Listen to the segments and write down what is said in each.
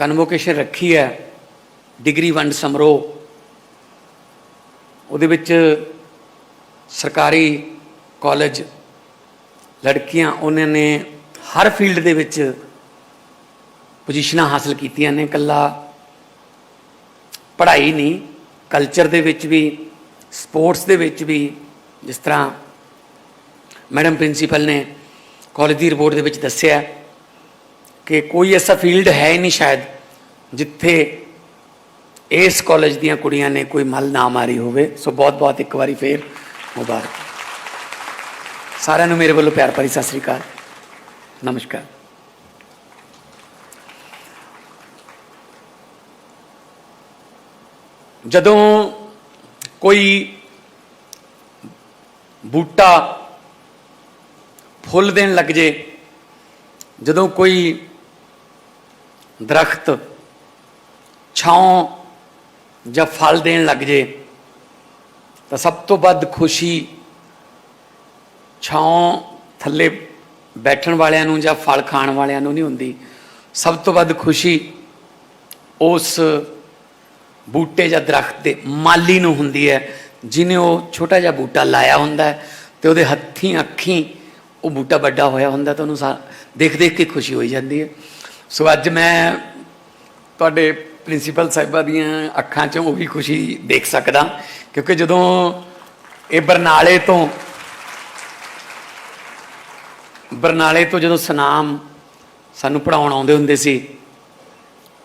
Convocation ਰੱਖੀ ਹੈ, degree ਵੰਡ ਸਮਾਰੋਹ। ਉਹਦੇ ਵਿੱਚ ਸਰਕਾਰੀ ਕਾਲਜ ਲੜਕੀਆਂ, ਉਹਨਾਂ ਨੇ ਹਰ ਫੀਲਡ ਦੇ ਵਿੱਚ ਪੋਜੀਸ਼ਨਾਂ ਹਾਸਲ ਕੀਤੀਆਂ ਨੇ ਕੱਲਾ ਪੜ੍ਹਾਈ ਨਹੀਂ ਕਲਚਰ ਦੇ ਵਿੱਚ ਵੀ ਸਪੋਰਟਸ ਦੇ ਵਿੱਚ ਵੀ, ਜਿਸ ਤਰ੍ਹਾਂ ਮੈਡਮ ਪ੍ਰਿੰਸੀਪਲ ਨੇ ਕਾਲਜ ਦੀ ਰਿਪੋਰਟ ਦੇ ਵਿੱਚ ਦੱਸਿਆ ਕਿ ਕੋਈ ਐਸਾ ਫੀਲਡ ਹੈ ਹੀ ਨਹੀਂ ਸ਼ਾਇਦ ਜਿੱਥੇ ਇਸ ਕਾਲਜ ਦੀਆਂ ਕੁੜੀਆਂ ਨੇ ਕੋਈ ਮਲ ਨਾ ਮਾਰੀ ਹੋਵੇ ਸੋ ਬਹੁਤ ਬਹੁਤ ਇੱਕ ਵਾਰੀ ਫੇਰ ਮੁਬਾਰਕ ਸਾਰਿਆਂ ਨੂੰ ਮੇਰੇ ਵੱਲੋਂ ਪਿਆਰ ਭਰੀ ਸਤਿ ਸ੍ਰੀ ਅਕਾਲ ਨਮਸਕਾਰ ਜਦੋਂ ਕੋਈ ਬੂਟਾ ਫੁੱਲ ਦੇਣ ਲੱਗ ਜੇ ਜਦੋਂ ਕੋਈ ਦਰਖਤ ਛਾਂ ਜਾਂ ਫਲ ਦੇਣ ਲੱਗ ਜੇ, ਤਾਂ ਸਭ ਤੋਂ ਵੱਧ ਖੁਸ਼ੀ ਛਾਂ ਥੱਲੇ ਬੈਠਣ ਵਾਲਿਆਂ ਨੂੰ ਜਾਂ ਫਲ ਖਾਣ ਵਾਲਿਆਂ ਨੂੰ ਨਹੀਂ ਹੁੰਦੀ। ਸਭ ਤੋਂ ਵੱਧ ਖੁਸ਼ੀ ਉਸ ਬੂਟੇ ਜਾਂ ਦਰਖਤ ਦੇ ਮਾਲੀ ਨੂੰ ਹੁੰਦੀ ਹੈ, ਜਿਨੇ ਉਹ ਛੋਟਾ ਜਿਹਾ ਬੂਟਾ ਲਾਇਆ ਹੁੰਦਾ ਹੈ ਤੇ ਉਹਦੇ ਹੱਥੀਂ ਅੱਖੀਂ ਉਹ ਬੂਟਾ ਵੱਡਾ ਹੋਇਆ ਹੁੰਦਾ ਤਾਂ ਉਹਨੂੰ ਸਾ- ਦੇਖ ਦੇਖ ਕੇ ਖੁਸ਼ੀ ਹੋਈ ਜਾਂਦੀ ਹੈ। ਸੋ ਅੱਜ ਮੈਂ ਤੁਹਾਡੇ ਪ੍ਰਿੰਸੀਪਲ ਸਾਹਿਬਾਂ ਦੀਆਂ ਅੱਖਾਂ 'ਚੋਂ ਉਹ ਵੀ ਖੁਸ਼ੀ ਦੇਖ ਸਕਦਾ ਕਿਉਂਕਿ ਜਦੋਂ ਇਹ ਬਰਨਾਲੇ ਤੋਂ ਬਰਨਾਲੇ ਤੋਂ ਜਦੋਂ ਸਨਾਮ ਸਾਨੂੰ ਪੜਾਉਣ ਆਉਂਦੇ ਹੁੰਦੇ ਸੀ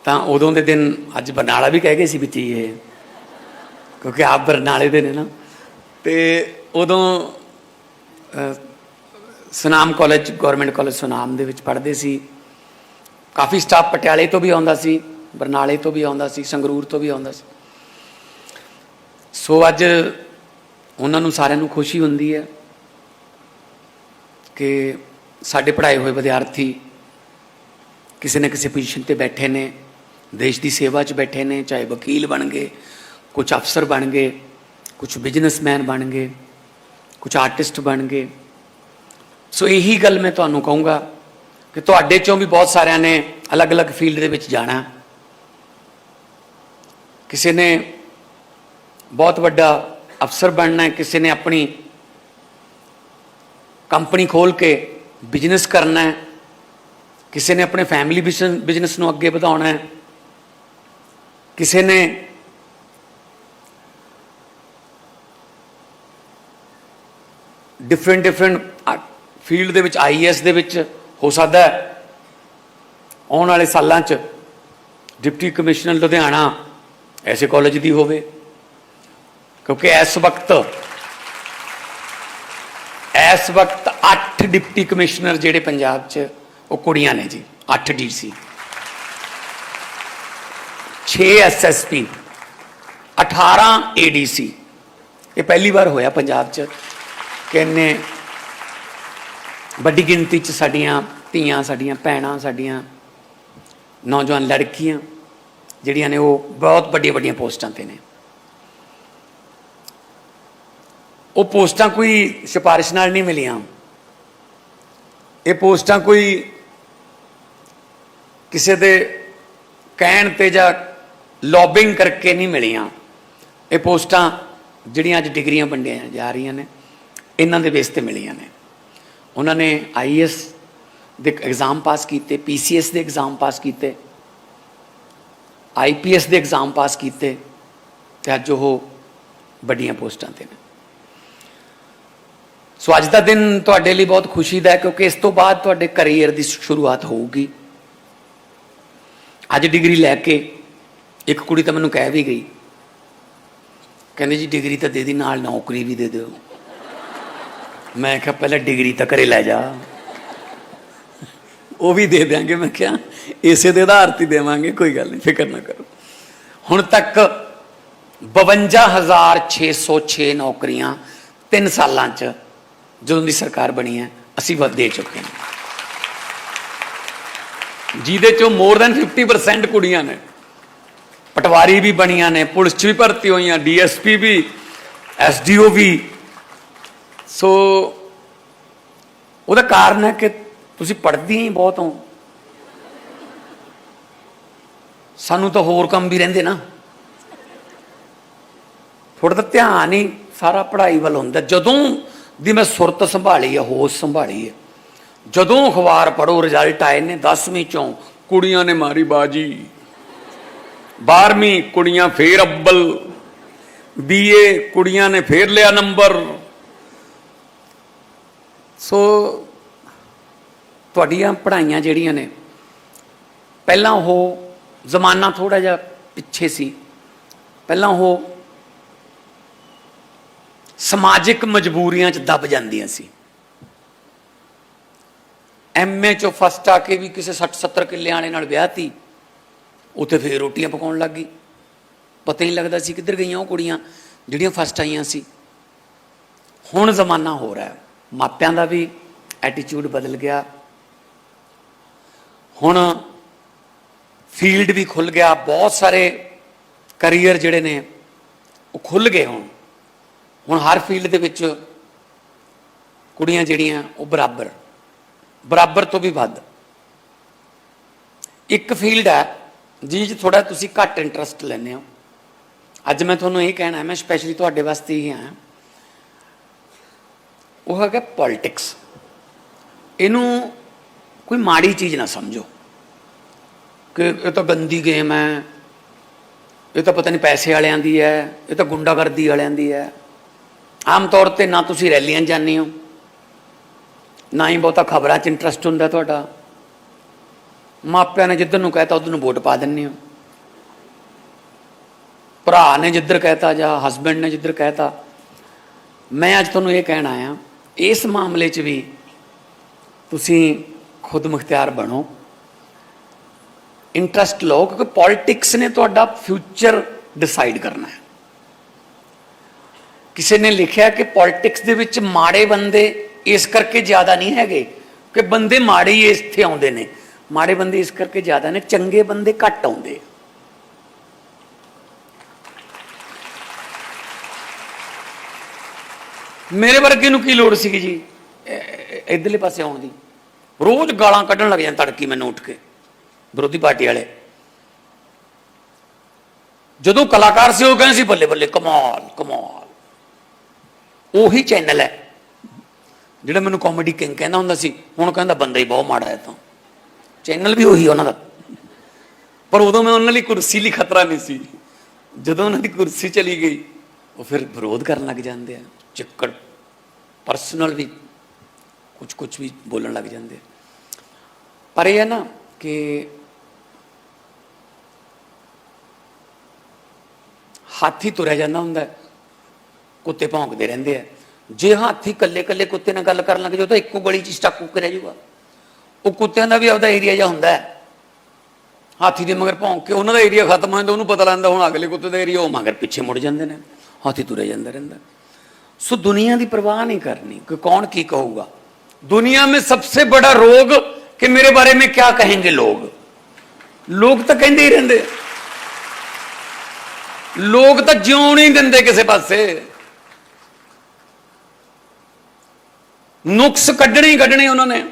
ਤਾਂ ਉਦੋਂ ਦੇ ਦਿਨ ਅੱਜ ਬਰਨਾਲਾ ਵੀ ਕਹਿ ਗਏ ਸੀ ਵਿੱਚ ਹੀ ਇਹ ਕਿਉਂਕਿ ਆਪ ਬਰਨਾਲੇ ਦੇ ਨੇ ਨਾ। ਤੇ ਉਦੋਂ ਅਹ, Sunam college government college Sunam ਦੇ ਵਿੱਚ ਪੜ੍ਹਦੇ ਸੀ। ਕਾਫੀ ਸਟਾਫ ਪਟਿਆਲੇ ਤੋਂ ਵੀ ਆਉਂਦਾ ਸੀ। ਬਰਨਾਲੇ ਤੋਂ ਵੀ ਆਉਂਦਾ ਸੀ, ਸੰਗਰੂਰ ਤੋਂ ਵੀ ਆਉਂਦਾ ਸੀ। ਸੋ ਅੱਜ ਉਹਨਾਂ ਨੂੰ ਸਾਰਿਆਂ ਨੂੰ ਖੁਸ਼ੀ ਹੁੰਦੀ ਹੈ ਕਿ ਸਾਡੇ ਪੜ੍ਹਾਏ ਹੋਏ ਵਿਦਿਆਰਥੀ ਕਿਸੇ ਨਾ ਕਿਸੇ ਪੋਜੀਸ਼ਨ ਤੇ ਬੈਠੇ ਨੇ, ਦੇਸ਼ ਦੀ ਸੇਵਾ 'ਚ ਬੈਠੇ ਨੇ, ਚਾਹੇ ਵਕੀਲ ਬਣ ਗਏ ਕੁਝ ਅਫਸਰ ਬਣ ਗਏ ਕੁਝ ਬਿਜ਼ਨਸਮੈਨ ਬਣ ਗਏ ਕੁਝ ਆਰਟਿਸਟ ਬਣ ਗਏ। ਸੋ ਇਹੀ ਗੱਲ ਮੈਂ ਤੁਹਾਨੂੰ ਕਹੂੰਗਾ ਕਿ ਤੁਹਾਡੇ ਚੋਂ ਵੀ ਬਹੁਤ ਸਾਰਿਆਂ ਨੇ ਅਲੱਗ-ਅਲੱਗ ਫੀਲਡ ਦੇ ਵਿੱਚ ਜਾਣਾ। ਕਿਸੇ ਨੇ ਬਹੁਤ ਵੱਡਾ ਅਫਸਰ ਬਣਨਾ ਹੈ, ਕਿਸੇ ਨੇ ਆਪਣੀ ਕੰਪਨੀ ਖੋਲ ਕੇ ਬਿਜ਼ਨਸ ਕਰਨਾ ਹੈ, ਕਿਸੇ ਨੇ ਆਪਣੇ ਫੈਮਿਲੀ ਬਿਜ਼ਨਸ ਨੂੰ ਅੱਗੇ ਵਧਾਉਣਾ ਹੈ, ਕਿਸੇ ਨੇ ਡਿਫਰੈਂਟ ਡਿਫਰੈਂਟ ਫੀਲਡ ਦੇ ਵਿੱਚ ਆਈਐਸ ਦੇ ਵਿੱਚ ਹੋ ਸਕਦਾ ਹੈ। ਆਉਣ ਵਾਲੇ ਸਾਲਾਂ 'ਚ ਡਿਪਟੀ ਕਮਿਸ਼ਨਰ ਲੁਧਿਆਣਾ ਐਸੇ ਕਾਲਜ ਦੀ ਹੋਵੇ। ਕਿਉਂਕਿ ਇਸ ਵਕਤ ਇਸ ਵਕਤ 8 ਡਿਪਟੀ ਕਮਿਸ਼ਨਰ ਜਿਹੜੇ ਪੰਜਾਬ 'ਚ, ਉਹ ਕੁੜੀਆਂ ਨੇ ਜੀ 8 ਡੀਸੀ 6 ਐਸਐਸਪੀ 18 ਏਡੀਸੀ ਇਹ ਪਹਿਲੀ ਵਾਰ ਹੋਇਆ ਪੰਜਾਬ 'ਚ ਕਿ ਵੱਡੀ ਗਿਣਤੀ 'ਚ ਸਾਡੀਆਂ ਧੀਆਂ, ਸਾਡੀਆਂ ਭੈਣਾਂ, ਸਾਡੀਆਂ ਨੌਜਵਾਨ ਲੜਕੀਆਂ ਜਿਹੜੀਆਂ ਨੇ ਉਹ ਬਹੁਤ ਵੱਡੀਆਂ ਵੱਡੀਆਂ ਪੋਸਟਾਂ ਤੇ ਨੇ। ਉਹ ਪੋਸਟਾਂ ਕੋਈ ਸਿਫਾਰਿਸ਼ ਨਾਲ ਨਹੀਂ ਮਿਲੀਆਂ। ਇਹ ਪੋਸਟਾਂ ਕੋਈ ਕਿਸੇ ਦੇ ਕਹਿਣ ਤੇ ਜਾਂ ਲੌਬਿੰਗ ਕਰਕੇ ਨਹੀਂ ਮਿਲੀਆਂ। ਇਹ ਪੋਸਟਾਂ ਜਿਹੜੀਆਂ ਅੱਜ ਡਿਗਰੀਆਂ ਵੰਡੀਆਂ ਜਾ ਰਹੀਆਂ ਨੇ, ਇਹਨਾਂ ਦੇ ਬੇਸ ਤੇ ਮਿਲੀਆਂ ਨੇ। ਉਹਨਾਂ ਨੇ ਆਈਐਸ ਦੇ ਐਗਜ਼ਾਮ ਪਾਸ ਕੀਤੇ ਪੀਸੀਐਸ ਦੇ ਐਗਜ਼ਾਮ ਪਾਸ ਕੀਤੇ ਆਈਪੀਐਸ ਦੇ ਐਗਜ਼ਾਮ ਪਾਸ ਕੀਤੇ ਤੇ ਅੱਜ ਉਹ ਵੱਡੀਆਂ ਪੋਸਟਾਂ ਤੇ ਨੇ। ਸੋ ਅੱਜ ਦਾ ਦਿਨ ਤੁਹਾਡੇ ਲਈ ਬਹੁਤ ਖੁਸ਼ੀ ਦਾ ਹੈ ਕਿਉਂਕਿ ਇਸ ਤੋਂ ਬਾਅਦ ਤੁਹਾਡੇ ਕੈਰੀਅਰ ਦੀ ਸ਼ੁਰੂਆਤ ਹੋਊਗੀ। ਅੱਜ ਡਿਗਰੀ ਲੈ ਕੇ ਇੱਕ ਕੁੜੀ ਤਾਂ ਮੈਨੂੰ ਕਹਿ ਵੀ ਗਈ, ਕਹਿੰਦੇ ਜੀ ਡਿਗਰੀ ਤਾਂ ਦੇ ਦੀ, ਨਾਲ ਨੌਕਰੀ ਵੀ ਦੇ ਦਿਓ। ਮੈਂ ਕਿਹਾ ਪਹਿਲਾਂ ਡਿਗਰੀ ਤਾਂ ਘਰੇ ਲੈ ਜਾ। ਉਹ ਵੀ ਦੇ ਦਿਆਂਗੇ। ਮੈਂ ਕਿਹਾ, ਇਸੇ ਦੇ ਆਧਾਰ ਤੇ ਦੇਵਾਂਗੇ, ਕੋਈ ਗੱਲ ਨਹੀਂ, ਫਿਕਰ ਨਾ ਕਰੋ। ਹੁਣ ਤੱਕ 52606 ਨੌਕਰੀਆਂ 3 ਸਾਲਾਂ ਚ ਜਦੋਂ ਦੀ ਸਰਕਾਰ ਬਣੀ ਹੈ, ਅਸੀਂ ਵਧ ਦੇ ਚੁੱਕੇ ਹਾਂ। ਜਿਹਦੇ ਚੋਂ ਮੋਰ ਦੈਨ 50% ਕੁੜੀਆਂ ਨੇ। ਪਟਵਾਰੀ ਵੀ ਬਣੀਆਂ ਨੇ, ਪੁਲਿਸ 'ਚ ਵੀ ਭਰਤੀ ਹੋਈਆਂ ਡੀਐਸਪੀ ਵੀ ਐਸਡੀਓ ਵੀ। ਸੋ ਉਹਦਾ ਕਾਰਨ ਹੈ ਕਿ ਤੁਸੀਂ ਪੜ੍ਹਦੀ ਹੀ ਬਹੁਤ ਹੋ। ਸਾਨੂੰ ਤਾਂ ਹੋਰ ਕੰਮ ਵੀ ਰਹਿੰਦੇ ਨਾ। ਥੋੜਾ ਤਾਂ ਧਿਆਨ ਹੀ ਸਾਰਾ ਪੜ੍ਹਾਈ ਵੱਲ ਹੁੰਦਾ। ਜਦੋਂ ਦੀ ਮੈਂ ਸੁਰਤ ਸੰਭਾਲੀ ਹੈ ਹੋਸ਼ ਸੰਭਾਲੀ ਹੈ ਜਦੋਂ ਅਖਬਾਰ ਪੜੋ ਰਿਜ਼ਲਟ ਆਏ ਨੇ 10ਵੀਂ ਚੋਂ ਕੁੜੀਆਂ ਨੇ ਮਾਰੀ ਬਾਜੀ 12ਵੀਂ ਕੁੜੀਆਂ ਫੇਰ ਅੱਬਲ, ਬੀਏ ਕੁੜੀਆਂ ਨੇ ਫੇਰ ਲਿਆ ਨੰਬਰ। ਸੋ ਤੁਹਾਡੀਆਂ ਪੜ੍ਹਾਈਆਂ ਜਿਹੜੀਆਂ ਨੇ, ਪਹਿਲਾਂ ਉਹ ਜ਼ਮਾਨਾ ਥੋੜਾ ਜਿਹਾ ਪਿੱਛੇ ਸੀ। ਪਹਿਲਾਂ ਉਹ ਸਮਾਜਿਕ ਮਜਬੂਰੀਆਂ 'ਚ ਦਬ ਜਾਂਦੀਆਂ ਸੀ। ਐਮਏ ਚੋਂ ਫਸਟ ਆ ਕੇ ਵੀ ਕਿਸੇ 60 70 ਕਿੱਲੇ ਵਾਲੇ ਨਾਲ ਵਿਆਹ ਤੀ, ਉੱਥੇ ਫੇਰ ਰੋਟੀਆਂ ਪਕਾਉਣ ਲੱਗ ਗਈ। ਪਤਾ ਹੀ ਨਹੀਂ ਲੱਗਦਾ ਸੀ ਕਿੱਧਰ ਗਈਆਂ ਉਹ ਕੁੜੀਆਂ ਜਿਹੜੀਆਂ ਫਸਟ ਆਈਆਂ ਸੀ। ਹੁਣ ਜ਼ਮਾਨਾ ਹੋ ਰਿਹਾ ਹੈ। ਮਾਪਿਆਂ ਦਾ ਵੀ ਐਟੀਟਿਊਡ ਬਦਲ ਗਿਆ। ਹੁਣ ਫੀਲਡ ਵੀ ਖੁੱਲ ਗਿਆ, ਬਹੁਤ ਸਾਰੇ ਕੈਰੀਅਰ ਜਿਹੜੇ ਨੇ, ਉਹ ਖੁੱਲ ਗਏ ਹੁਣ। ਹੁਣ ਹਰ ਫੀਲਡ ਦੇ ਵਿੱਚ ਕੁੜੀਆਂ ਜਿਹੜੀਆਂ, ਉਹ ਬਰਾਬਰ ਬਰਾਬਰ ਤੋਂ ਵੀ ਵੱਧ। ਇੱਕ ਫੀਲਡ ਹੈ ਜਿਹ 'ਚ ਥੋੜਾ ਤੁਸੀਂ ਘੱਟ ਇੰਟਰਸਟ ਲੈਂਦੇ ਹੋ। ਅੱਜ ਮੈਂ ਤੁਹਾਨੂੰ ਇਹ ਕਹਿਣਾ ਹੈ ਮੈਂ ਸਪੈਸ਼ਲੀ ਤੁਹਾਡੇ ਵਾਸਤੇ ਹੀ ਆਇਆ। ਉਹ ਹੈਗਾ ਪੋਲਿਟਿਕਸ ਇਹਨੂੰ ਕੋਈ ਮਾੜੀ ਚੀਜ਼ ਨਾ ਸਮਝੋ। ਕਿ ਇਹ ਤਾਂ ਗੰਦੀ ਗੇਮ ਹੈ। ਇਹ ਤਾਂ ਪਤਾ ਨਹੀਂ ਪੈਸੇ ਵਾਲਿਆਂ ਦੀ ਹੈ। ਇਹ ਤਾਂ ਗੁੰਡਾਗਰਦੀ ਵਾਲਿਆਂ ਦੀ ਹੈ। ਆਮ ਤੌਰ ਤੇ ਨਾ ਤੁਸੀਂ ਰੈਲੀਆਂ 'ਚ ਜਾਂਦੇ ਹੋ। ਨਾ ਹੀ ਬਹੁਤਾ ਖਬਰਾਂ 'ਚ ਇੰਟਰਸਟ ਹੁੰਦਾ ਤੁਹਾਡਾ। ਮਾਪਿਆਂ ਨੇ ਜਿੱਧਰ ਨੂੰ ਕਹਿਤਾ, ਉਧਰ ਨੂੰ ਵੋਟ ਪਾ ਦਿੰਦੇ ਹੋ। ਭਰਾ ਨੇ ਜਿੱਧਰ ਕਹਿਤਾ ਜਾਂ ਹਸਬੰਡ ਨੇ ਜਿੱਧਰ ਕਹਿਤਾ। ਮੈਂ ਅੱਜ ਤੁਹਾਨੂੰ ਇਹ ਕਹਿਣ ਆਇਆ, ਇਸ ਮਾਮਲੇ 'ਚ ਵੀ ਤੁਸੀਂ ਖੁਦ ਮੁਖਤਿਆਰ ਬਣੋ। ਇੰਟਰਸਟ ਲਓ, ਕਿਉਂਕਿ ਪੋਲਿਟਿਕਸ ਨੇ ਤੁਹਾਡਾ ਫਿਊਚਰ ਡਿਸਾਈਡ ਕਰਨਾ ਹੈ। ਕਿਸੇ ਨੇ ਲਿਖਿਆ ਕਿ ਪੋਲਿਟਿਕਸ ਦੇ ਵਿੱਚ ਮਾੜੇ ਬੰਦੇ ਇਸ ਕਰਕੇ ਜ਼ਿਆਦਾ ਨਹੀਂ ਹੈਗੇ ਕਿ ਬੰਦੇ ਮਾੜੇ ਹੀ ਇੱਥੇ ਆਉਂਦੇ ਨੇ। ਮਾੜੇ ਬੰਦੇ ਇਸ ਕਰਕੇ ਜ਼ਿਆਦਾ ਨੇ, ਚੰਗੇ ਬੰਦੇ ਘੱਟ ਆਉਂਦੇ। ਮੇਰੇ ਵਰਗੇ ਨੂੰ ਕੀ ਲੋੜ ਸੀਗੀ ਜੀ? ਇ- ਇਧਰਲੇ ਪਾਸੇ ਆਉਣ ਦੀ। ਰੋਜ਼ ਗਾਲਾਂ ਕੱਢਣ ਲੱਗ ਜਾਂਦੇ ਤੜਕੀ ਮੈਨੂੰ ਉੱਠ ਕੇ, ਵਿਰੋਧੀ ਪਾਰਟੀ ਵਾਲੇ। ਜਦੋਂ ਕਲਾਕਾਰ ਸੀ, ਉਹ ਕਹਿੰਦੇ ਸੀ, ਬੱਲੇ ਬੱਲੇ, ਕਮਾਲ ਕਮਾਲ। ਉਹੀ ਚੈਨਲ ਹੈ। ਜਿਹੜਾ ਮੈਨੂੰ ਕਾਮੇਡੀ ਕਿੰਗ ਕਹਿੰਦਾ ਹੁੰਦਾ ਸੀ, ਹੁਣ ਕਹਿੰਦਾ ਬੰਦਾ ਹੀ ਬਹੁਤ ਮਾੜਾ ਹੈ ਤਾਂ ਚੈਨਲ ਵੀ ਉਹੀ ਉਹਨਾਂ ਦਾ। ਪਰ ਉਦੋਂ ਮੈਂ ਉਹਨਾਂ ਲਈ ਕੁਰਸੀ ਲਈ ਖਤਰਾ ਨਹੀਂ ਸੀ। ਜਦੋਂ ਉਹਨਾਂ ਦੀ ਕੁਰਸੀ ਚਲੀ ਗਈ, ਉਹ ਫਿਰ ਵਿਰੋਧ ਕਰਨ ਲੱਗ ਜਾਂਦੇ ਆ। ਚਿੱਕੜ ਪਰਸਨਲ ਵੀ ਕੁਝ ਕੁਝ ਵੀ ਬੋਲਣ ਲੱਗ ਜਾਂਦੇ ਪਰ ਇਹ ਹੈ ਨਾ ਕਿ ਹਾਥੀ ਤੁਰਿਆ ਜਾਂਦਾ ਹੁੰਦਾ ਕੁੱਤੇ ਭੌਂਕਦੇ ਰਹਿੰਦੇ ਆ। ਜੇ ਹਾਥੀ ਇਕੱਲੇ ਇਕੱਲੇ ਕੁੱਤੇ ਨਾਲ ਗੱਲ ਕਰਨ ਲੱਗ ਜਾਓ ਤਾਂ ਇੱਕੋ ਗਲੀ 'ਚ ਸਟੱਕੂ ਰਹਿ ਜਾਊਗਾ। ਉਹ ਕੁੱਤਿਆਂ ਦਾ ਵੀ ਆਪਦਾ ਏਰੀਆ ਜਾਂ ਹੁੰਦਾ ਹਾਥੀ ਦੇ ਮਗਰ ਭੌਂਕ ਕੇ ਉਹਨਾਂ ਦਾ ਏਰੀਆ ਖਤਮ ਹੋ ਜਾਂਦਾ, ਉਹਨੂੰ ਪਤਾ ਲੱਗਦਾ ਹੁਣ ਅਗਲੇ ਕੁੱਤੇ ਦਾ ਏਰੀਆ, ਉਹ ਮਗਰ ਪਿੱਛੇ ਮੁੜ ਜਾਂਦੇ ਨੇ। ਹਾਥੀ ਤੁਰੇ ਜਾਂਦਾ ਰਹਿੰਦਾ। ਸੋ ਦੁਨੀਆ ਦੀ ਪਰਵਾਹ ਨਹੀਂ ਕਰਨੀ ਕਿ ਕੌਣ ਕੀ ਕਹੂਗਾ। दुनिया में सबसे बड़ा रोग कि मेरे बारे में क्या कहेंगे लोग ਲੋਕ ਤਾਂ ਕਹਿੰਦੇ ਹੀ ਰਹਿੰਦੇ ਲੋਕ ਤਾਂ ਜਿਉਣ ਹੀ ਦਿੰਦੇ ਕਿਸੇ ਪਾਸੇ ਨੁਕਸ ਕੱਢਣੇ ਹੀ ਕੱਢਣੇ ਉਹਨਾਂ ਨੇ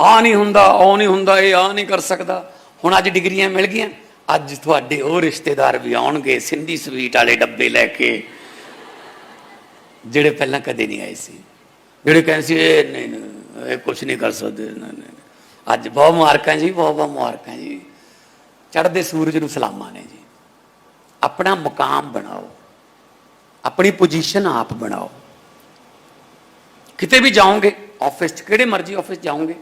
ਆ ਨਹੀਂ ਹੁੰਦਾ ਉਹ ਨਹੀਂ ਹੁੰਦਾ ਇਹ ਆ ਨਹੀਂ ਕਰ ਸਕਦਾ ਹੁਣ ਅੱਜ ਡਿਗਰੀਆਂ ਮਿਲ ਗਈਆਂ ਅੱਜ ਤੁਹਾਡੇ ਉਹ ਰਿਸ਼ਤੇਦਾਰ ਵੀ ਆਉਣਗੇ ਸਿੰਧੀ ਸਵੀਟ ਵਾਲੇ ਡੱਬੇ ਲੈ ਕੇ ਜਿਹੜੇ ਪਹਿਲਾਂ ਕਦੇ ਨਹੀਂ ਆਏ ਸੀ ਜਿਹੜੇ ਕਹਿੰਦੇ ਸੀ ਇਹ ਨਹੀਂ ਇਹ ਕੁਝ ਨਹੀਂ ਕਰ ਸਕਦੇ ਨਹੀਂ, ਨਹੀਂ ਅੱਜ ਬਹੁਤ ਮੁਬਾਰਕਾਂ ਜੀ ਬਹੁਤ ਬਹੁਤ ਮੁਬਾਰਕਾਂ ਜੀ। ਚੜ੍ਹਦੇ ਸੂਰਜ ਨੂੰ ਸਲਾਮਾਂ ਨੇ ਜੀ। ਆਪਣਾ ਮਕਾਮ ਬਣਾਓ। ਆਪਣੀ ਪੋਜੀਸ਼ਨ ਆਪ ਬਣਾਓ। ਕਿਤੇ ਵੀ ਜਾਓਗੇ ਆਫਿਸ 'ਚ ਕਿਹੜੇ ਮਰਜ਼ੀ ਆਫਿਸ ਜਾਓਗੇ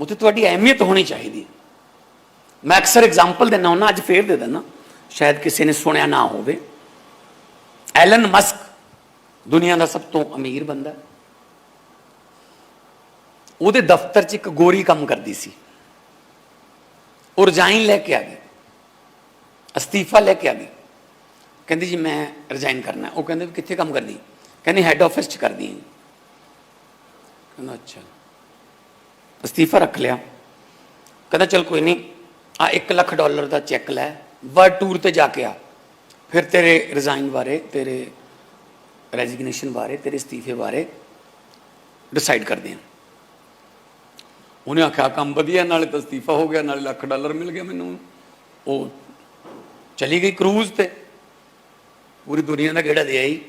ਉੱਥੇ ਤੁਹਾਡੀ ਅਹਿਮੀਅਤ ਹੋਣੀ ਚਾਹੀਦੀ ਮੈਂ ਅਕਸਰ ਐਗਜ਼ਾਮਪਲ ਦਿੰਦਾ ਹੁੰਦਾ ਅੱਜ ਫੇਰ ਦੇ ਦਿੰਦਾ। ਸ਼ਾਇਦ ਕਿਸੇ ਨੇ ਸੁਣਿਆ ਨਾ ਹੋਵੇ। ਐਲਨ ਮਸਕ ਦੁਨੀਆ ਦਾ ਸਭ ਤੋਂ ਅਮੀਰ ਬੰਦਾ। ਉਹਦੇ ਦਫ਼ਤਰ 'ਚ ਇੱਕ ਗੋਰੀ ਕੰਮ ਕਰਦੀ ਸੀ। ਉਹ ਰਜਾਈਨ ਲੈ ਕੇ ਆ ਗਈ। ਅਸਤੀਫਾ ਲੈ ਕੇ ਆ ਗਈ। ਕਹਿੰਦੀ ਜੀ, ਮੈਂ ਰਿਜ਼ਾਈਨ ਕਰਨਾ ਉਹ ਕਹਿੰਦੇ ਵੀ ਕਿੱਥੇ ਕੰਮ ਕਰਦੀ? ਕਹਿੰਦੀ ਹੈੱਡ ਆਫਿਸ 'ਚ ਕਰਦੀ ਹਾਂ। ਕਹਿੰਦਾ, ਅੱਛਾ। ਅਸਤੀਫਾ ਰੱਖ ਲਿਆ। ਕਹਿੰਦਾ, ਚਲ ਕੋਈ ਨਹੀਂ, ਆ 1 ਲੱਖ ਡਾਲਰ ਦਾ ਚੈੱਕ ਲੈ। ਵਰਲਡ ਟੂਰ ਤੇ ਜਾ ਕੇ ਆ। ਫਿਰ ਤੇਰੇ ਰਿਜ਼ਾਈਨ ਬਾਰੇ, ਤੇਰੇ ਰੈਜ਼ਿਗਨੇਸ਼ਨ ਬਾਰੇ, ਤੇਰੇ ਅਸਤੀਫੇ ਬਾਰੇ ਡਿਸਾਈਡ ਕਰਦੇ ਹਾਂ। ਉਹਨੇ ਆਖਿਆ ਕੰਮ ਵਧੀਆ, ਨਾਲੇ ਤਾਂ ਅਸਤੀਫਾ ਹੋ ਗਿਆ, ਨਾਲੇ ਲੱਖ ਡਾਲਰ ਮਿਲ ਗਿਆ ਮੈਨੂੰ। ਉਹ ਚਲੀ ਗਈ ਕਰੂਜ਼ ਤੇ। ਪੂਰੀ ਦੁਨੀਆ ਦਾ ਗੇੜਾ ਦੇ ਆਈ।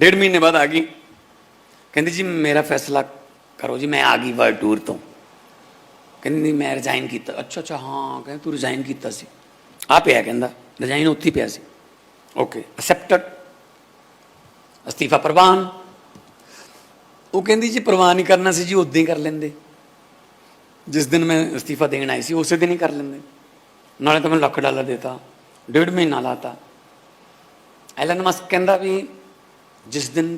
ਡੇਢ ਮਹੀਨੇ ਬਾਅਦ ਆ ਗਈ। ਕਹਿੰਦੀ, ਜੀ, ਮੇਰਾ ਫੈਸਲਾ ਕਰੋ ਜੀ, ਮੈਂ ਆ ਗਈ ਵਰਲਡ ਟੂਰ ਤੋਂ। ਕਹਿੰਦੀ ਨਹੀਂ ਮੈਂ ਰਿਜ਼ਾਈਨ ਕੀਤਾ। ਅੱਛਾ ਅੱਛਾ, ਹਾਂ, ਕਹਿੰਦਾ, ਤੂੰ ਰਿਜ਼ਾਈਨ ਕੀਤਾ ਸੀ। ਆ ਪਿਆ, ਕਹਿੰਦਾ। ਰਿਜ਼ਾਈਨ ਉੱਥੇ ਪਿਆ ਸੀ। ਓਕੇ ਅਸੈਪਟਡ ਅਸਤੀਫਾ ਪ੍ਰਵਾਨ। ਉਹ ਕਹਿੰਦੀ ਜੀ ਪ੍ਰਵਾਨ ਨਹੀਂ ਕਰਨਾ ਸੀ ਜੀ ਉਦੋਂ ਹੀ ਕਰ ਲੈਂਦੇ। ਜਿਸ ਦਿਨ ਮੈਂ ਅਸਤੀਫਾ ਦੇਣ ਆਈ ਸੀ, ਉਸੇ ਦਿਨ ਹੀ ਕਰ ਲੈਂਦੇ। ਨਾਲੇ ਤਾਂ ਮੈਂ ਲੱਖ ਡਾਲਰ ਦੇਤਾ, ਡੇਢ ਮਹੀਨਾ ਲਾਤਾ। ਐਲਨ ਮਸਕ ਕਹਿੰਦਾ ਵੀ, ਜਿਸ ਦਿਨ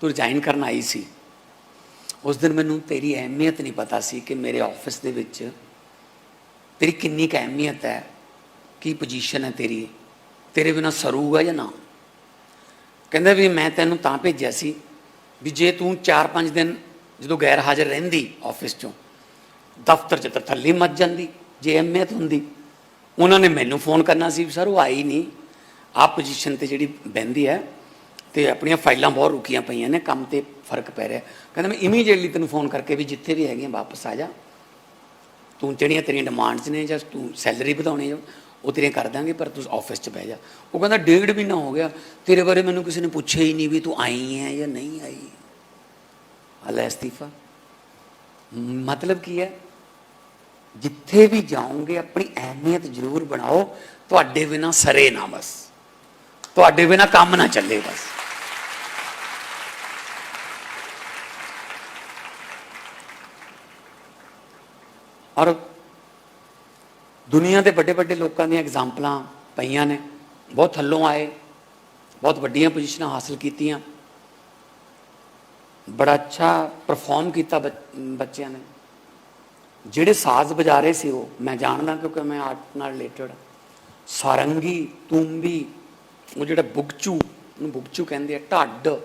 ਤੂੰ ਰਿਜ਼ਾਈਨ ਕਰਨ ਆਈ ਸੀ, ਉਸ ਦਿਨ ਮੈਨੂੰ ਤੇਰੀ ਅਹਿਮੀਅਤ ਨਹੀਂ ਪਤਾ ਸੀ ਕਿ ਮੇਰੇ ਆਫਿਸ ਦੇ ਵਿੱਚ ਤੇਰੀ ਕਿੰਨੀ ਕੁ ਅਹਿਮੀਅਤ ਹੈ, ਕੀ ਪੋਜੀਸ਼ਨ ਹੈ ਤੇਰੀ, ਤੇਰੇ ਬਿਨਾ ਸਰੂਗਾ ਜਾਂ ਨਾ। ਕਹਿੰਦਾ ਵੀ ਮੈਂ ਤੈਨੂੰ ਤਾਂ ਭੇਜਿਆ ਸੀ ਵੀ ਜੇ ਤੂੰ 4-5 ਦਿਨ ਜਦੋਂ ਗੈਰ ਹਾਜ਼ਰ ਰਹਿੰਦੀ ਆਫਿਸ ਚੋਂ, ਦਫ਼ਤਰ 'ਚ ਤਾਂ ਥੱਲੇ ਮੱਚ ਜਾਂਦੀ, ਜੇ ਅਹਿਮੀਅਤ ਹੁੰਦੀ। ਉਹਨਾਂ ਨੇ ਮੈਨੂੰ ਫੋਨ ਕਰਨਾ ਸੀ ਸਰ ਉਹ ਆਈ ਨਹੀਂ। ਆਹ ਪੋਜੀਸ਼ਨ ਤੇ ਜਿਹੜੀ ਬਹਿੰਦੀ ਹੈ ਤੇ ਆਪਣੀਆਂ ਫਾਈਲਾਂ ਬਹੁਤ ਰੁਕੀਆਂ ਪਈਆਂ ਨੇ, ਕੰਮ ਤੇ ਫ਼ਰਕ ਪੈ ਰਿਹਾ। ਕਹਿੰਦਾ ਮੈਂ ਇਮੀਡੀਏਟਲੀ ਤੈਨੂੰ ਫੋਨ ਕਰਕੇ ਵੀ ਜਿੱਥੇ ਵੀ ਹੈਗੀਆਂ ਵਾਪਸ ਆ ਜਾ। ਤੂੰ ਜਿਹੜੀਆਂ ਤੇਰੀਆਂ ਡਿਮਾਂਡਸ ਨੇ ਜਾਂ ਤੂੰ ਸੈਲਰੀ ਵਧਾਉਣੀ ਆ ਉਹ ਤੇਰੇ ਕਰ ਦਾਂਗੇ, ਪਰ ਤੂੰ ਆਫਿਸ 'ਚ ਬਹਿ ਜਾ। ਉਹ ਕਹਿੰਦਾ, ਡੇਢ ਮਹੀਨਾ ਹੋ ਗਿਆ। ਤੇਰੇ ਬਾਰੇ ਮੈਨੂੰ ਕਿਸੇ ਨੇ ਪੁੱਛਿਆ ਹੀ ਨਹੀਂ ਵੀ ਤੂੰ ਆਈ ਹੈ ਜਾਂ ਨਹੀਂ ਆਈ। ਅੱਲਾ ਅਸਤੀਫਾ। ਮਤਲਬ ਕੀ ਹੈ? ਜਿੱਥੇ ਵੀ ਜਾਓਗੇ, ਆਪਣੀ ਅਹਿਮੀਅਤ ਜ਼ਰੂਰ ਬਣਾਓ। ਤੁਹਾਡੇ ਬਿਨਾ ਸਰੇ ਨਾ ਬਸ। ਤੁਹਾਡੇ ਬਿਨਾ ਕੰਮ ਨਾ ਚੱਲੇ ਬਸ। ਔਰ ਦੁਨੀਆ ਦੇ ਵੱਡੇ ਵੱਡੇ ਲੋਕਾਂ ਦੀਆਂ ਐਗਜ਼ਾਮਪਲਾਂ ਪਈਆਂ ਨੇ। ਬਹੁਤ ਥੱਲੋਂ ਆਏ, ਬਹੁਤ ਵੱਡੀਆਂ ਪੋਜੀਸ਼ਨਾਂ ਹਾਸਲ ਕੀਤੀਆਂ। ਬੜਾ ਅੱਛਾ ਪਰਫਾਰਮ ਕੀਤਾ ਬੱਚ- ਬੱਚਿਆਂ ਨੇ। ਜਿਹੜੇ ਸਾਜ਼ ਵਜਾ ਰਹੇ ਸੀ ਉਹ, ਮੈਂ ਜਾਣਦਾ ਕਿਉਂਕਿ ਮੈਂ ਆਰਟ ਨਾਲ ਰਿਲੇਟਡ ਸਾਰੰਗੀ, ਤੂੰਬੀ, ਉਹ ਜਿਹੜਾ ਬੁਗਚੂ, ਉਹਨੂੰ ਬੁਗਚੂ ਕਹਿੰਦੇ ਆ, ਢੱਡ।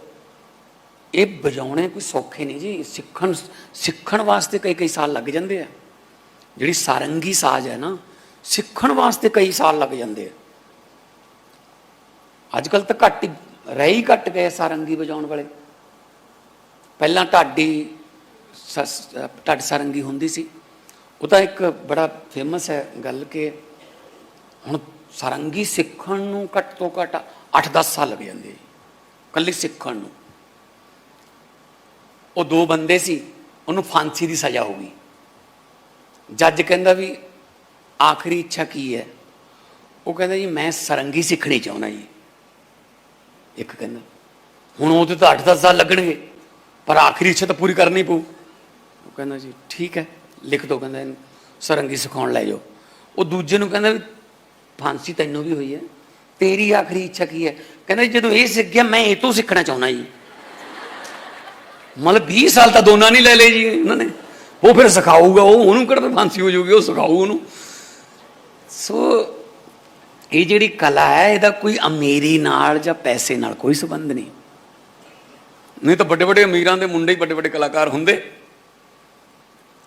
ਇਹ ਵਜਾਉਣੇ ਕੋਈ ਸੌਖੇ ਨਹੀਂ ਜੀ, ਸਿੱਖਣ ਸਿੱਖਣ ਵਾਸਤੇ ਕਈ ਕਈ ਸਾਲ ਲੱਗ ਜਾਂਦੇ ਆ। ਜਿਹੜੀ ਸਾਰੰਗੀ ਸਾਜ਼ ਹੈ ਨਾ ਸਿੱਖਣ ਵਾਸਤੇ ਕਈ ਸਾਲ ਲੱਗ ਜਾਂਦੇ ਆ। ਅੱਜ ਕੱਲ ਤਾਂ ਘੱਟ ਹੀ, ਰਹਿ ਹੀ ਘੱਟ ਗਏ ਸਾਰੰਗੀ ਵਜਾਉਣ ਵਾਲੇ। ਪਹਿਲਾਂ ਢਾਡੀ ਸਸ- ਢੱਡ ਸਾਰੰਗੀ ਹੁੰਦੀ ਸੀ। ਉਹ ਤਾਂ ਇੱਕ ਬੜਾ ਫੇਮਸ ਹੈ ਗੱਲ ਕਿ ਹੁਣ ਸਾਰੰਗੀ ਸਿੱਖਣ ਨੂੰ ਘੱਟ ਤੋਂ ਘੱਟ 8-10 ਸਾਲ ਲੱਗ ਜਾਂਦੇ ਆ ਕੱਲੀ ਸਿੱਖਣ ਨੂੰ। ਉਹ ਦੋ ਬੰਦੇ ਸੀ, ਉਹਨੂੰ ਫਾਂਸੀ ਦੀ ਸਜ਼ਾ ਹੋ ਗਈ। ਜੱਜ ਕਹਿੰਦਾ ਵੀ ਆਖਰੀ ਇੱਛਾ ਕੀ ਹੈ? ਉਹ ਕਹਿੰਦਾ ਜੀ ਮੈਂ ਸਰੰਗੀ ਸਿੱਖਣੀ ਚਾਹੁੰਦਾ ਜੀ। ਇੱਕ ਕਹਿੰਦਾ ਹੁਣ ਉਹਦੇ ਤਾਂ 8-10 ਸਾਲ ਲੱਗਣਗੇ ਪਰ ਆਖਰੀ ਇੱਛਾ ਤਾਂ ਪੂਰੀ ਕਰਨੀ ਪਊ। ਉਹ ਕਹਿੰਦਾ ਜੀ ਠੀਕ ਹੈ ਲਿਖ ਦੋ ਕਹਿੰਦਾ ਸਰੰਗੀ ਸਿਖਾਉਣ ਲੈ ਜਾਓ। ਉਹ ਦੂਜੇ ਨੂੰ ਕਹਿੰਦਾ ਫਾਂਸੀ ਤੈਨੂੰ ਵੀ ਹੋਈ ਹੈ ਤੇਰੀ ਆਖਰੀ ਇੱਛਾ ਕੀ ਹੈ? ਕਹਿੰਦਾ ਜੀ, ਜਦੋਂ ਇਹ ਸਿੱਖ ਗਿਆ ਮੈਂ ਇਹ ਤੋਂ ਸਿੱਖਣਾ ਚਾਹੁੰਦਾ ਜੀ। ਮਤਲਬ 20 ਸਾਲ ਤਾਂ ਦੋਨਾਂ ਨਹੀਂ ਲੈ ਲਏ ਜੀ ਉਹਨਾਂ ਨੇ। ਉਹ ਫਿਰ ਸਿਖਾਊਗਾ ਉਹ ਉਹਨੂੰ ਕਿਹੜਾ ਫਾਂਸੀ ਹੋ ਜਾਊਗੀ ਉਹ ਸਿਖਾਊ ਉਹਨੂੰ। ਸੋ ਇਹ ਜਿਹੜੀ ਕਲਾ ਹੈ ਇਹਦਾ ਕੋਈ ਅਮੀਰੀ ਨਾਲ ਜਾਂ ਪੈਸੇ ਨਾਲ ਕੋਈ ਸੰਬੰਧ ਨਹੀਂ। ਨਹੀਂ ਤਾਂ ਵੱਡੇ ਵੱਡੇ ਅਮੀਰਾਂ ਦੇ ਮੁੰਡੇ ਹੀ ਵੱਡੇ ਵੱਡੇ ਕਲਾਕਾਰ ਹੁੰਦੇ।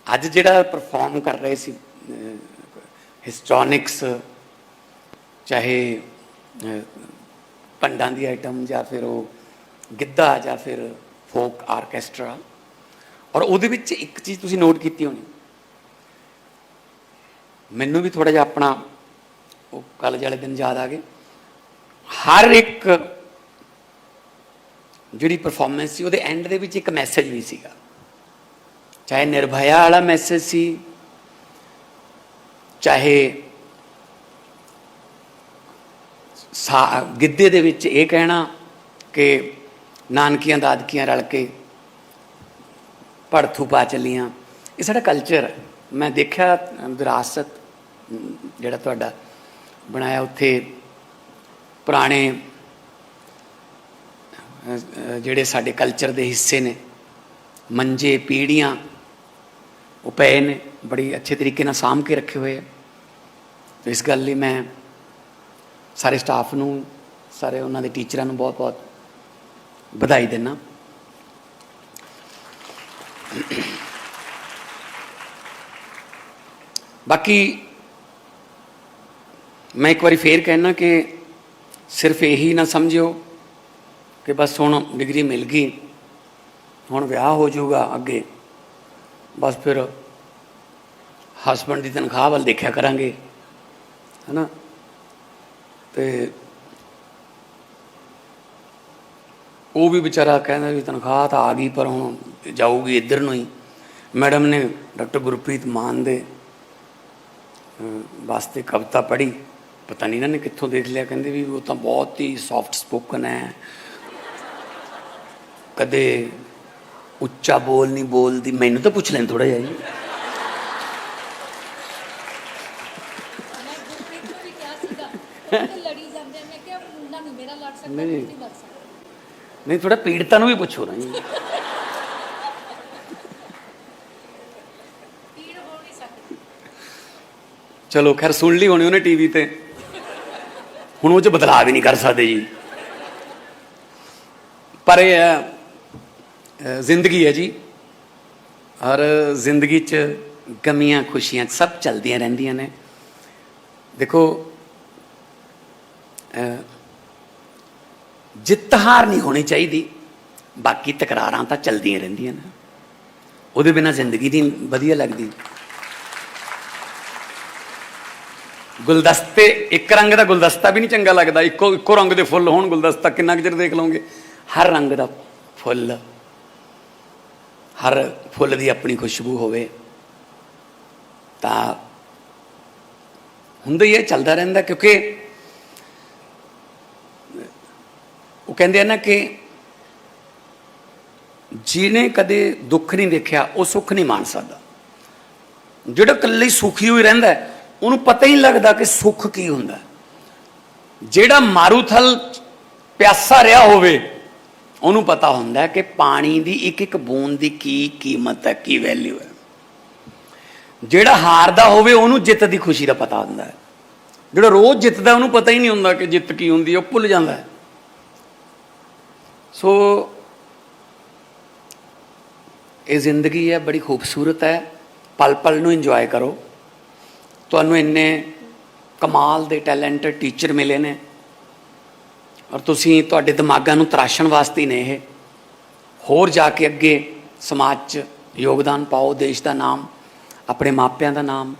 ਅੱਜ ਜਿਹੜਾ ਪਰਫਾਰਮ ਕਰ ਰਹੇ ਸੀ ਹਿਸਟੋਨਿਕਸ ਚਾਹੇ ਭੰਡਾਂ ਦੀ ਆਈਟਮ ਜਾਂ ਫਿਰ ਉਹ ਗਿੱਧਾ ਜਾਂ ਫਿਰ ਫੋਕ ਆਰਕੈਸਟਰਾ ਔਰ ਉਹਦੇ ਵਿੱਚ ਇੱਕ ਚੀਜ਼ ਤੁਸੀਂ ਨੋਟ ਕੀਤੀ ਹੋਣੀ। ਮੈਨੂੰ ਵੀ ਥੋੜਾ ਜਿਹਾ ਆਪਣਾ ਉਹ ਕਾਲਜ ਵਾਲੇ ਦਿਨ ਯਾਦ ਆ ਗਏ। ਹਰ ਇੱਕ ਜਿਹੜੀ ਪਰਫਾਰਮੈਂਸ ਸੀ, ਉਹਦੇ ਐਂਡ ਦੇ ਵਿੱਚ ਇੱਕ ਮੈਸੇਜ ਵੀ ਸੀਗਾ। ਚਾਹੇ ਨਿਰਭਇਆ ਵਾਲਾ ਮੈਸੇਜ ਸੀ, ਚਾਹੇ ਸਾ- ਗਿੱਧੇ ਦੇ ਵਿੱਚ ਇਹ ਕਹਿਣਾ ਕਿ ਨਾਨਕੀਆਂ ਦਾਦਕੀਆਂ ਰਲ ਕੇ ਪੜਥੂ ਪਾ ਚੱਲੀਆਂ। ਇਹ ਸਾਡਾ ਕਲਚਰ ਹੈ। ਮੈਂ ਦੇਖਿਆ ਵਿਰਾਸਤ ਜਿਹੜਾ ਤੁਹਾਡਾ ਬਣਾਇਆ ਉੱਥੇ ਪੁਰਾਣੇ ਜਿਹੜੇ ਸਾਡੇ ਕਲਚਰ ਦੇ ਹਿੱਸੇ ਨੇ, ਮੰਜੇ, ਪੀੜੀਆਂ, ਉਹ ਪਏ ਨੇ, ਬੜੀ ਅੱਛੇ ਤਰੀਕੇ ਨਾਲ ਸਾਂਭ ਕੇ ਰੱਖੇ ਹੋਏ ਆ। ਤੇ ਇਸ ਗੱਲ ਲਈ ਮੈਂ ਸਾਰੇ ਸਟਾਫ ਨੂੰ, ਸਾਰੇ ਉਹਨਾਂ ਦੇ ਟੀਚਰਾਂ ਨੂੰ ਬਹੁਤ ਬਹੁਤ ਵਧਾਈ ਦਿੰਦਾ। ਬਾਕੀ ਮੈਂ ਇੱਕ ਵਾਰੀ ਫੇਰ ਕਹਿਣਾ ਕਿ ਸਿਰਫ ਇਹੀ ਨਾ ਸਮਝਿਓ ਕਿ ਬਸ ਹੁਣ ਡਿਗਰੀ ਮਿਲ ਗਈ, ਹੁਣ ਵਿਆਹ ਹੋ ਜਾਊਗਾ ਅੱਗੇ, ਬਸ ਫਿਰ ਹਸਬੰਡ ਦੀ ਤਨਖਾਹ ਵੱਲ ਦੇਖਿਆ ਕਰਾਂਗੇ, ਹਨਾ? ਤੇ ਉਹ ਵੀ ਵਿਚਾਰਾ ਕਹਿੰਦਾ ਵੀ ਤਨਖਾਹ ਤਾਂ ਆ ਗਈ ਪਰ ਹੁਣ ਜਾਊਗੀ ਇੱਧਰ ਨੂੰ ਹੀ। ਮੈਡਮ ਨੇ ਡਾਕਟਰ ਗੁਰਪ੍ਰੀਤ ਮਾਨ ਦੇ ਵਾਸਤੇ ਕਵਿਤਾ ਪੜ੍ਹੀ ਪਤਾ ਨਹੀਂ ਇਹਨਾਂ ਨੇ ਕਿੱਥੋਂ ਦੇਖ ਲਿਆ ਕਹਿੰਦੇ ਵੀ ਉਹ ਤਾਂ ਬਹੁਤ ਹੀ ਸੌਫਟ ਸਪੋਕਨ ਹੈ। ਕਦੇ ਉੱਚਾ ਬੋਲ ਨਹੀਂ ਬੋਲਦੀ ਮੈਨੂੰ ਤਾਂ ਪੁੱਛ ਲੈਣ ਥੋੜਾ ਜਿਹਾ ਜੀ। ਨਹੀਂ ਥੋੜਾ ਪੀੜਤਾਂ ਨੂੰ ਵੀ ਪੁੱਛੋ ਨਾ ਜੀ ਪੀੜ ਹੋ ਨਹੀਂ ਸਕਦੀ ਚਲੋ ਖੈਰ ਸੁਣ ਲਈ ਹੋਣੀ ਉਹਨੇ ਟੀਵੀ ਤੇ। ਹੁਣ ਉਹ ਚ ਬਦਲਾਅ ਵੀ ਨਹੀਂ ਕਰ ਸਕਦੇ ਜੀ। ਪਰ ਇਹ ਹੈ ਜ਼ਿੰਦਗੀ ਹੈ ਜੀ। ਔਰ ਜ਼ਿੰਦਗੀ 'ਚ ਗਮੀਆਂ ਖੁਸ਼ੀਆਂ ਸਭ ਚੱਲਦੀਆਂ ਰਹਿੰਦੀਆਂ ਨੇ। ਦੇਖੋ ਜਿੱਤ ਹਾਰ ਨਹੀਂ ਹੋਣੀ ਚਾਹੀਦੀ। ਬਾਕੀ ਤਕਰਾਰਾਂ ਤਾਂ ਚੱਲਦੀਆਂ ਰਹਿੰਦੀਆਂ ਨੇ। ਉਹਦੇ ਬਿਨਾ ਜ਼ਿੰਦਗੀ ਨਹੀਂ ਵਧੀਆ ਲੱਗਦੀ। ਗੁਲਦਸਤੇ ਇੱਕ ਰੰਗ ਦਾ ਗੁਲਦਸਤਾ ਵੀ ਨਹੀਂ ਚੰਗਾ ਲੱਗਦਾ ਇੱਕੋ ਇੱਕੋ ਰੰਗ ਦੇ ਫੁੱਲ ਹੋਣ ਗੁਲਦਸਤਾ ਕਿੰਨਾ ਕੁ ਚਿਰ ਦੇਖ ਲਓਗੇ? ਹਰ ਰੰਗ ਦਾ ਫੁੱਲ। ਹਰ ਫੁੱਲ ਦੀ ਆਪਣੀ ਖੁਸ਼ਬੂ ਹੋਵੇ ਤਾਂ ਹੁੰਦਾ ਹੀ ਇਹ ਚੱਲਦਾ ਰਹਿੰਦਾ ਕਿਉਂਕਿ ਉਹ ਕਹਿੰਦੇ ਆ ਨਾ ਕਿ ਜਿਹਨੇ ਕਦੇ ਦੁੱਖ ਨਹੀਂ ਦੇਖਿਆ ਉਹ ਸੁੱਖ ਨਹੀਂ ਮਾਣ ਸਕਦਾ। ਜਿਹੜਾ ਇਕੱਲੇ ਸੁਖੀ ਹੋਈ ਰਹਿੰਦਾ ਹੈ, ਉਹਨੂੰ ਪਤਾ ਹੀ ਨਹੀਂ ਲੱਗਦਾ ਕਿ ਸੁੱਖ ਕੀ ਹੁੰਦਾ ਜਿਹੜਾ ਮਾਰੂਥਲ ਪਿਆਸਾ ਰਿਹਾ ਹੋਵੇ, ਉਹਨੂੰ ਪਤਾ ਹੁੰਦਾ ਕਿ ਪਾਣੀ ਦੀ ਇੱਕ ਇੱਕ ਬੂੰਦ ਦੀ ਕੀ ਕੀਮਤ ਹੈ, ਕੀ ਵੈਲਿਊ ਹੈ। ਜਿਹੜਾ ਹਾਰਦਾ ਹੋਵੇ, ਉਹਨੂੰ ਜਿੱਤ ਦੀ ਖੁਸ਼ੀ ਦਾ ਪਤਾ ਹੁੰਦਾ ਹੈ। ਜਿਹੜਾ ਰੋਜ਼ ਜਿੱਤਦਾ, ਉਹਨੂੰ ਪਤਾ ਹੀ ਨਹੀਂ ਹੁੰਦਾ ਕਿ ਜਿੱਤ ਕੀ ਹੁੰਦੀ ਹੈ, ਉਹ ਭੁੱਲ ਜਾਂਦਾ ਹੈ। ਸੋ, ਇਹ ਜ਼ਿੰਦਗੀ ਹੈ, ਬੜੀ ਖੂਬਸੂਰਤ ਹੈ। ਪਲ ਪਲ ਨੂੰ ਇੰਜੋਏ ਕਰੋ। ਤੁਹਾਨੂੰ ਇੰਨੇ ਕਮਾਲ ਦੇ ਟੈਲੈਂਟਡ ਟੀਚਰ ਮਿਲੇ ਨੇ ਔਰ ਤੁਸੀਂ ਤੁਹਾਡੇ ਦਿਮਾਗਾਂ ਨੂੰ ਤਰਾਸ਼ਣ ਵਾਸਤੇ ਨੇ ਇਹ। ਹੋਰ ਜਾ ਕੇ ਅੱਗੇ ਸਮਾਜ 'ਚ ਯੋਗਦਾਨ ਪਾਓ, ਦੇਸ਼ ਦਾ ਨਾਮ, ਆਪਣੇ ਮਾਪਿਆਂ ਦਾ ਨਾਮ,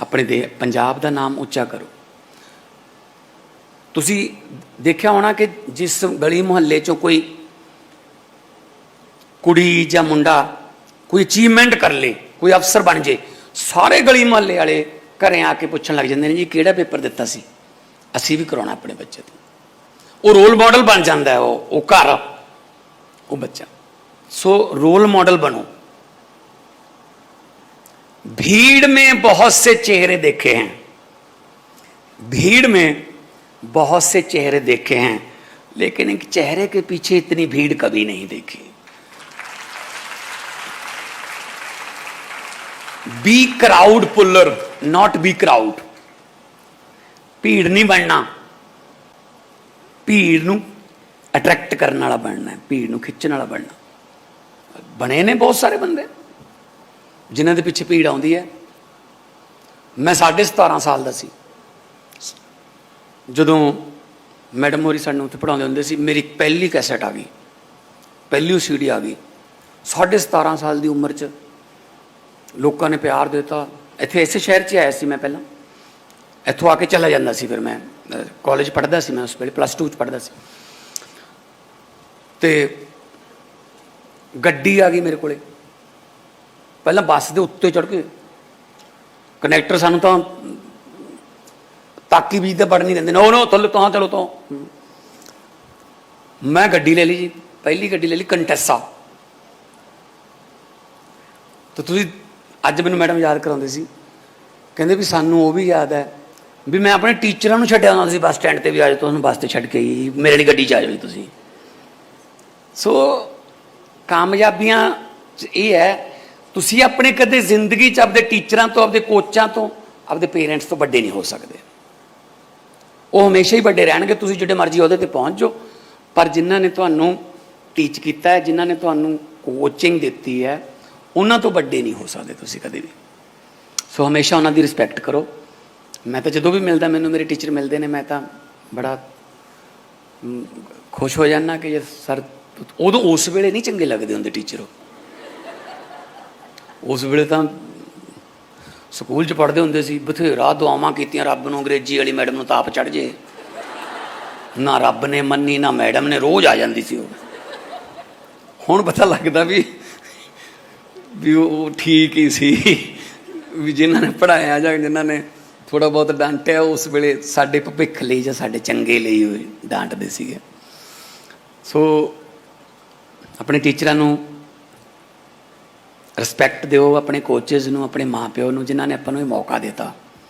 ਆਪਣੇ ਦੇ, ਪੰਜਾਬ ਦਾ ਨਾਮ ਉੱਚਾ ਕਰੋ। ਤੁਸੀਂ ਦੇਖਿਆ ਹੋਣਾ ਕਿ ਜਿਸ ਗਲੀ ਮੁਹੱਲੇ 'ਚੋਂ ਕੋਈ ਕੁੜੀ ਜਾਂ ਮੁੰਡਾ ਕੋਈ ਅਚੀਵਮੈਂਟ ਕਰ ਲੇ, ਕੋਈ ਅਫਸਰ ਬਣ ਜੇ, ਸਾਰੇ ਗਲੀ ਮੁਹੱਲੇ ਵਾਲੇ ਘਰੇ ਆ ਕੇ ਪੁੱਛਣ ਲੱਗ ਜਾਂਦੇ ਨੇ ਜੀ ਕਿਹੜਾ ਪੇਪਰ ਦਿੱਤਾ ਸੀ ਅਸੀਂ ਵੀ ਕਰਾਉਣਾ ਆਪਣੇ ਬੱਚੇ ਤੋਂ ਉਹ ਰੋਲ ਮਾਡਲ ਬਣ ਜਾਂਦਾ ਹੈ ਉਹ ਉਹ ਘਰ ਉਹ ਬੱਚਾ ਸੋ ਰੋਲ ਮਾਡਲ ਬਣੋ भीड़ में बहुत से चेहरे देखे हैं भीड़ में बहुत से चेहरे देखे हैं लेकिन एक चेहरे के पीछे इतनी भीड़ कभी नहीं देखी be crowd puller not be crowd ਭੀੜ ਨਹੀਂ ਬਣਨਾ। ਭੀੜ ਨੂੰ ਅਟਰੈਕਟ ਕਰਨ ਵਾਲਾ ਬਣਨਾ ਹੈ, ਭੀੜ ਨੂੰ ਖਿੱਚਣ ਵਾਲਾ ਬਣਨਾ। ਬਣੇ ਨੇ ਬਹੁਤ ਸਾਰੇ ਬੰਦੇ। ਜਿਨ੍ਹਾਂ ਦੇ ਪਿੱਛੇ ਭੀੜ ਆਉਂਦੀ ਹੈ। ਮੈਂ 17.5 ਸਾਲ ਦਾ ਸੀ। ਜਦੋਂ ਮੈਡਮ ਹੋਰੀ ਸਾਨੂੰ ਉੱਥੇ ਪੜਾਉਂਦੇ ਹੁੰਦੇ ਸੀ, ਮੇਰੀ ਪਹਿਲੀ ਕੈਸੇਟ ਆ ਗਈ। ਪਹਿਲੀ ਸੀਡੀ ਆ ਗਈ। 17.5 ਸਾਲ ਦੀ ਉਮਰ 'ਚ ਲੋਕਾਂ ਨੇ ਪਿਆਰ ਦਿੱਤਾ। ਇੱਥੇ ਇਸੇ ਸ਼ਹਿਰ 'ਚ ਆਇਆ ਸੀ ਮੈਂ ਪਹਿਲਾਂ। ਇੱਥੋਂ ਆ ਕੇ ਚਲਾ ਜਾਂਦਾ ਸੀ ਫਿਰ ਮੈਂ ਕਾਲਜ ਪੜ੍ਹਦਾ ਸੀ ਮੈਂ ਉਸ ਵੇਲੇ ਪਲੱਸ 2 ਚ ਪੜ੍ਹਦਾ ਸੀ। ਤੇ ਗੱਡੀ ਆ ਗਈ ਮੇਰੇ ਕੋਲੇ। ਪਹਿਲਾਂ ਬੱਸ ਦੇ ਉੱਤੇ ਚੜ ਕੇ। ਕਨੈਕਟਰ ਸਾਨੂੰ ਤਾਂ ਤਾਕੀ ਬੀਜ ਤਾਂ ਵੜ ਨਹੀਂ ਦਿੰਦੇ ਨੋ ਨੋ ਥੱਲੇ ਤਾਂ ਚਲੋ, ਤੋਂ। ਮੈਂ ਗੱਡੀ ਲੈ ਲਈ ਜੀ, ਪਹਿਲੀ ਗੱਡੀ ਲੈ ਲਈ ਕੰਟੈਸਾ। ਤਾਂ ਤੁਸੀਂ ਅੱਜ ਮੈਨੂੰ ਮੈਡਮ ਯਾਦ ਕਰਾਉਂਦੇ ਸੀ। ਕਹਿੰਦੇ ਵੀ ਸਾਨੂੰ ਉਹ ਵੀ ਯਾਦ ਹੈ ਵੀ ਮੈਂ ਆਪਣੇ ਟੀਚਰਾਂ ਨੂੰ ਛੱਡਿਆ ਹੁੰਦਾ ਸੀ ਬੱਸ ਸਟੈਂਡ ਤੇ ਵੀ ਅੱਜ ਤੁਹਾਨੂੰ ਬੱਸ ਤੇ ਛੱਡ ਕੇ ਆਈ, ਮੇਰੇ ਲਈ ਗੱਡੀ ਚ ਆ ਜਾਓ ਤੁਸੀਂ। ਸੋ ਕਾਮਯਾਬੀਆਂ ਇਹ ਹੈ, ਤੁਸੀਂ ਆਪਣੇ ਕਦੇ ਜ਼ਿੰਦਗੀ 'ਚ ਆਪਦੇ ਟੀਚਰਾਂ ਤੋਂ, ਆਪਦੇ ਕੋਚਾਂ ਤੋਂ, ਆਪਦੇ ਪੇਰੈਂਟਸ ਤੋਂ ਵੱਡੇ ਨਹੀਂ ਹੋ ਸਕਦੇ। ਉਹ ਹਮੇਸ਼ਾ ਹੀ ਵੱਡੇ ਰਹਿਣਗੇ, ਤੁਸੀਂ ਜਿਹੜੇ ਮਰਜ਼ੀ ਉਹਦੇ ਤੇ ਪਹੁੰਚ ਜਾਓ। ਪਰ ਜਿਨ੍ਹਾਂ ਨੇ ਤੁਹਾਨੂੰ ਟੀਚ ਕੀਤਾ ਹੈ, ਜਿਨ੍ਹਾਂ ਨੇ ਤੁਹਾਨੂੰ ਕੋਚਿੰਗ ਦਿੱਤੀ ਹੈ ਉਹਨਾਂ ਤੋਂ ਵੱਡੇ ਨਹੀਂ ਹੋ ਸਕਦੇ ਤੁਸੀਂ ਕਦੇ ਵੀ। ਸੋ ਹਮੇਸ਼ਾ ਉਹਨਾਂ ਦੀ ਰਿਸਪੈਕਟ ਕਰੋ। ਮੈਂ ਤਾਂ ਜਦੋਂ ਵੀ ਮਿਲਦਾ, ਮੈਨੂੰ ਮੇਰੇ ਟੀਚਰ ਮਿਲਦੇ ਨੇ, ਮੈਂ ਤਾਂ ਬੜਾ ਖੁਸ਼ ਹੋ ਜਾਂਦਾ ਕਿ ਜੇ ਸਰ, ਉਦੋਂ ਉਸ ਵੇਲੇ ਨਹੀਂ ਚੰਗੇ ਲੱਗਦੇ ਹੁੰਦੇ ਟੀਚਰ ਉਹ। ਉਸ ਵੇਲੇ ਤਾਂ ਸਕੂਲ 'ਚ ਪੜ੍ਹਦੇ ਹੁੰਦੇ ਸੀ, ਬਥੇਰਾ ਦੁਆਵਾਂ ਕੀਤੀਆਂ, ਰੱਬ ਨੂੰ ਅੰਗਰੇਜ਼ੀ ਵਾਲੀ ਮੈਡਮ ਨੂੰ ਤਾਪ ਚੜ ਜੇ। ਨਾ ਰੱਬ ਨੇ ਮੰਨੀ, ਨਾ ਮੈਡਮ ਨੇ, ਰੋਜ਼ ਆ ਜਾਂਦੀ ਸੀ ਉਹ। ਹੁਣ ਪਤਾ ਲੱਗਦਾ ਵੀ ਵੀ ਉਹ ਠੀਕ ਹੀ ਸੀ। ਵੀ ਜਿਨ੍ਹਾਂ ਨੇ ਪੜਾਇਆ ਜਾਂ ਜਿਨ੍ਹਾਂ ਨੇ ਥੋੜਾ ਬਹੁਤ ਡਾਂਟਿਆ, ਉਸ ਵੇਲੇ ਸਾਡੇ ਭਵਿੱਖ ਲਈ ਜਾਂ ਸਾਡੇ ਚੰਗੇ ਲਈ ਉਹ ਡਾਂਟਦੇ ਸੀਗੇ। ਸੋ ਆਪਣੇ ਟੀਚਰਾਂ ਨੂੰ ਰਿਸਪੈਕਟ ਦਿਓ, ਆਪਣੇ ਕੋਚਸ ਨੂੰ, ਆਪਣੇ ਮਾਪਿਓ ਨੂੰ, ਜਿਨ੍ਹਾਂ ਨੇ ਆਪਾਂ ਨੂੰ ਇਹ ਮੌਕਾ ਦਿੱਤਾ।